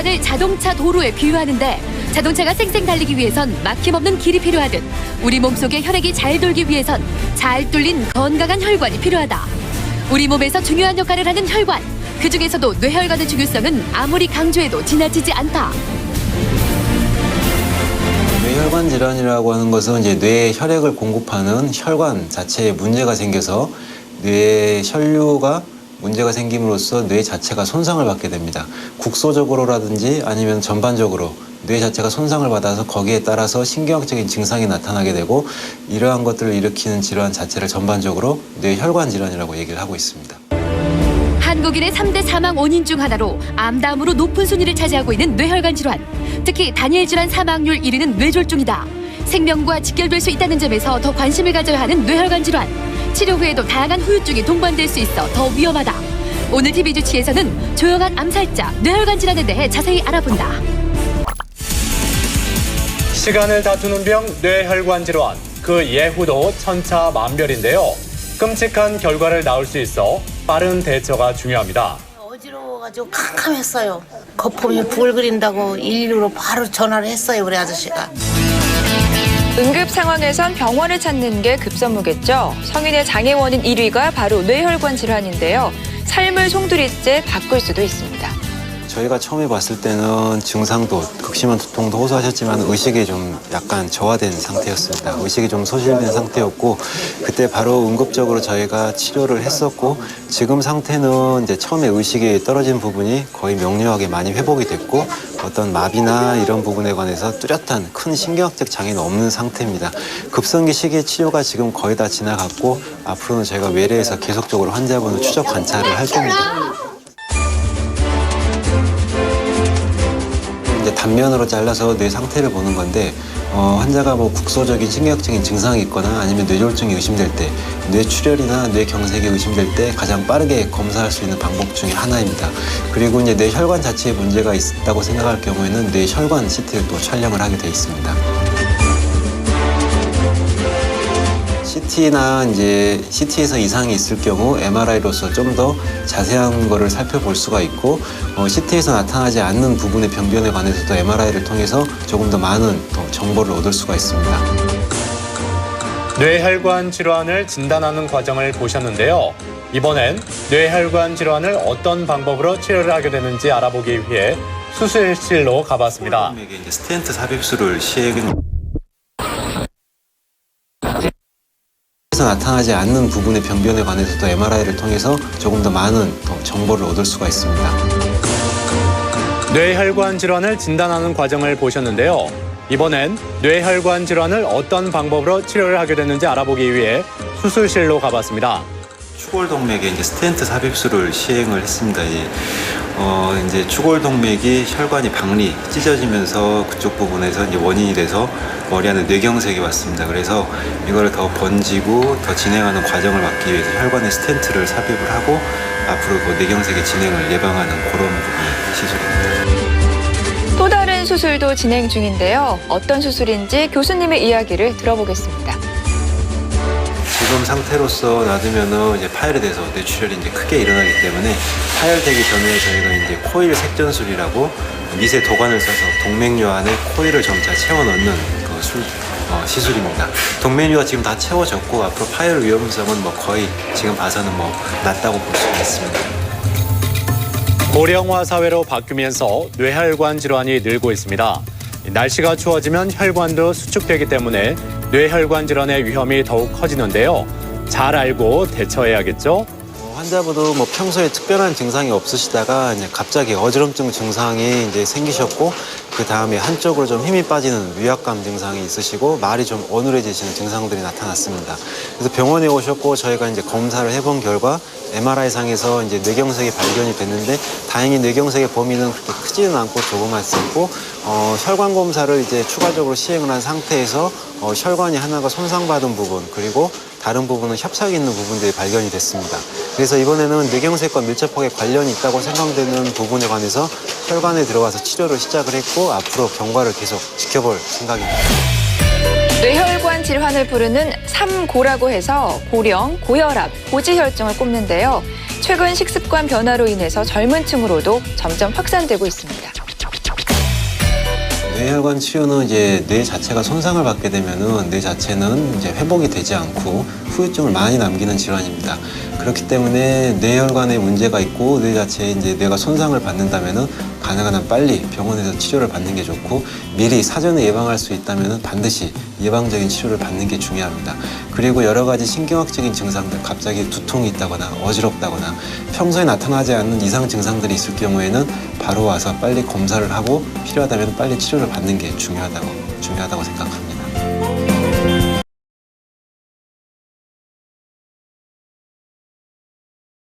뇌혈관을 자동차 도로에 비유하는데 자동차가 쌩쌩 달리기 위해선 막힘없는 길이 필요하듯 우리 몸속의 혈액이 잘 돌기 위해선 잘 뚫린 건강한 혈관이 필요하다. 우리 몸에서 중요한 역할을 하는 혈관. 그 중에서도 뇌혈관의 중요성은 아무리 강조해도 지나치지 않다. 뇌혈관 질환이라고 하는 것은 이제 뇌에 혈액을 공급하는 혈관 자체에 문제가 생겨서 뇌 혈류가 문제가 생김으로써 뇌 자체가 손상을 받게 됩니다. 국소적으로라든지 아니면 전반적으로 뇌 자체가 손상을 받아서 거기에 따라서 신경학적인 증상이 나타나게 되고 이러한 것들을 일으키는 질환 자체를 전반적으로 뇌혈관 질환이라고 얘기를 하고 있습니다. 한국인의 3대 사망 원인 중 하나로 암 다음으로 높은 순위를 차지하고 있는 뇌혈관 질환. 특히 단일 질환 사망률 1위는 뇌졸중이다. 생명과 직결될 수 있다는 점에서 더 관심을 가져야 하는 뇌혈관 질환. 치료 후에도 다양한 후유증이 동반될 수 있어 더 위험하다. 오늘 TV 주치에서는 조용한 암살자 뇌혈관 질환에 대해 자세히 알아본다. 시간을 다투는 병 뇌혈관 질환 그 예후도 천차만별인데요. 끔찍한 결과를 낳을 수 있어 빠른 대처가 중요합니다. 어지러워가지고 캄캄했어요. 거품이 부글거린다고 119로 바로 전화를 했어요, 우리 아저씨가. 응급 상황에선 병원을 찾는 게 급선무겠죠. 성인의 장애 원인 1위가 바로 뇌혈관 질환인데요. 삶을 송두리째 바꿀 수도 있습니다. 저희가 처음에 봤을 때는 증상도 극심한 두통도 호소하셨지만 의식이 좀 약간 저하된 상태였습니다. 의식이 좀 소실된 상태였고 그때 바로 응급적으로 저희가 치료를 했었고 지금 상태는 이제 처음에 의식이 떨어진 부분이 거의 명료하게 많이 회복이 됐고 어떤 마비나 이런 부분에 관해서 뚜렷한 큰 신경학적 장애는 없는 상태입니다. 급성기 시기의 치료가 지금 거의 다 지나갔고 앞으로는 저희가 외래에서 계속적으로 환자분을 추적 관찰을 할 겁니다. 이제 단면으로 잘라서 뇌 상태를 보는 건데 어, 환자가 뭐 국소적인 신경학적인 증상이 있거나 아니면 뇌졸중이 의심될 때 뇌출혈이나 뇌경색이 의심될 때 가장 빠르게 검사할 수 있는 방법 중에 하나입니다. 그리고 이제 뇌혈관 자체에 문제가 있다고 생각할 경우에는 뇌혈관 CT를 또 촬영을 하게 돼 있습니다. CT나 이제 CT에서 이상이 있을 경우 MRI로서 좀 더 자세한 거를 살펴볼 수가 있고 어, CT에서 나타나지 않는 부분의 병변에 관해서도 MRI를 통해서 조금 더 많은 더 정보를 얻을 수가 있습니다. 뇌혈관 질환을 진단하는 과정을 보셨는데요. 이번엔 뇌혈관 질환을 어떤 방법으로 치료를 하게 되는지 알아보기 위해 수술실로 가봤습니다. 스텐트 삽입술을 시행은 에서 나타나지 않는 부분의 병변에 관해서도 MRI를 통해서 조금 더 많은 더 정보를 얻을 수가 있습니다. 뇌혈관 질환을 진단하는 과정을 보셨는데요. 이번엔 뇌혈관 질환을 어떤 방법으로 치료를 하게 되는지 알아보기 위해 수술실로 가봤습니다. 추골동맥에 이제 스텐트 삽입술을 시행을 했습니다. 이, 어, 이제 추골동맥이 혈관이 박리 찢어지면서 그쪽 부분에서 이제 원인이 돼서 머리 안에 뇌경색이 왔습니다. 그래서 이거를 더 번지고 더 진행하는 과정을 막기 위해서 혈관에 스텐트를 삽입을 하고 앞으로 그 뇌경색의 진행을 예방하는 그런 시술입니다. 또 다른 수술도 진행 중인데요. 어떤 수술인지 교수님의 이야기를 들어보겠습니다. 지금 상태로서 놔두면은 이제 파열돼서 뇌출혈이 이제 크게 일어나기 때문에 파열되기 전에 저희가 이제 코일 색전술이라고 미세 도관을 써서 동맥류 안에 코일을 점차 채워 넣는 그 술, 어, 시술입니다. 동맥류가 지금 다 채워졌고 앞으로 파열 위험성은 뭐 거의 지금 봐서는 뭐 낮다고 볼 수가 있습니다. 고령화 사회로 바뀌면서 뇌혈관 질환이 늘고 있습니다. 날씨가 추워지면 혈관도 수축되기 때문에 뇌혈관 질환의 위험이 더욱 커지는데요. 잘 알고 대처해야겠죠? 어, 환자분도 뭐 평소에 특별한 증상이 없으시다가 이제 갑자기 어지럼증 증상이 이제 생기셨고 그 다음에 한쪽으로 좀 힘이 빠지는 위압감 증상이 있으시고 말이 좀 어눌해지시는 증상들이 나타났습니다. 그래서 병원에 오셨고 저희가 이제 검사를 해본 결과 MRI 상에서 이제 뇌경색이 발견이 됐는데 다행히 뇌경색의 범위는 그렇게 크지는 않고 조그맣었고 어, 혈관 검사를 이제 추가적으로 시행을 한 상태에서 어, 혈관이 하나가 손상받은 부분 그리고 다른 부분은 협착이 있는 부분들이 발견이 됐습니다. 그래서 이번에는 뇌경색과 밀접하게 관련이 있다고 생각되는 부분에 관해서 혈관에 들어가서 치료를 시작을 했고 앞으로 경과를 계속 지켜볼 생각입니다. 뇌혈관 질환을 부르는 삼고라고 해서 고령, 고혈압, 고지혈증을 꼽는데요. 최근 식습관 변화로 인해서 젊은 층으로도 점점 확산되고 있습니다. 뇌혈관 치료는 이제 뇌 자체가 손상을 받게 되면은 뇌 자체는 이제 회복이 되지 않고 후유증을 많이 남기는 질환입니다. 그렇기 때문에 뇌혈관에 문제가 있고 뇌 자체에 이제 뇌가 손상을 받는다면은 가능한 한 빨리 병원에서 치료를 받는 게 좋고 미리 사전에 예방할 수 있다면은 반드시 예방적인 치료를 받는 게 중요합니다. 그리고 여러 가지 신경학적인 증상들, 갑자기 두통이 있다거나 어지럽다거나 평소에 나타나지 않는 이상 증상들이 있을 경우에는 바로 와서 빨리 검사를 하고 필요하다면 빨리 치료를 받는 게 중요하다고 중요하다고 생각합니다.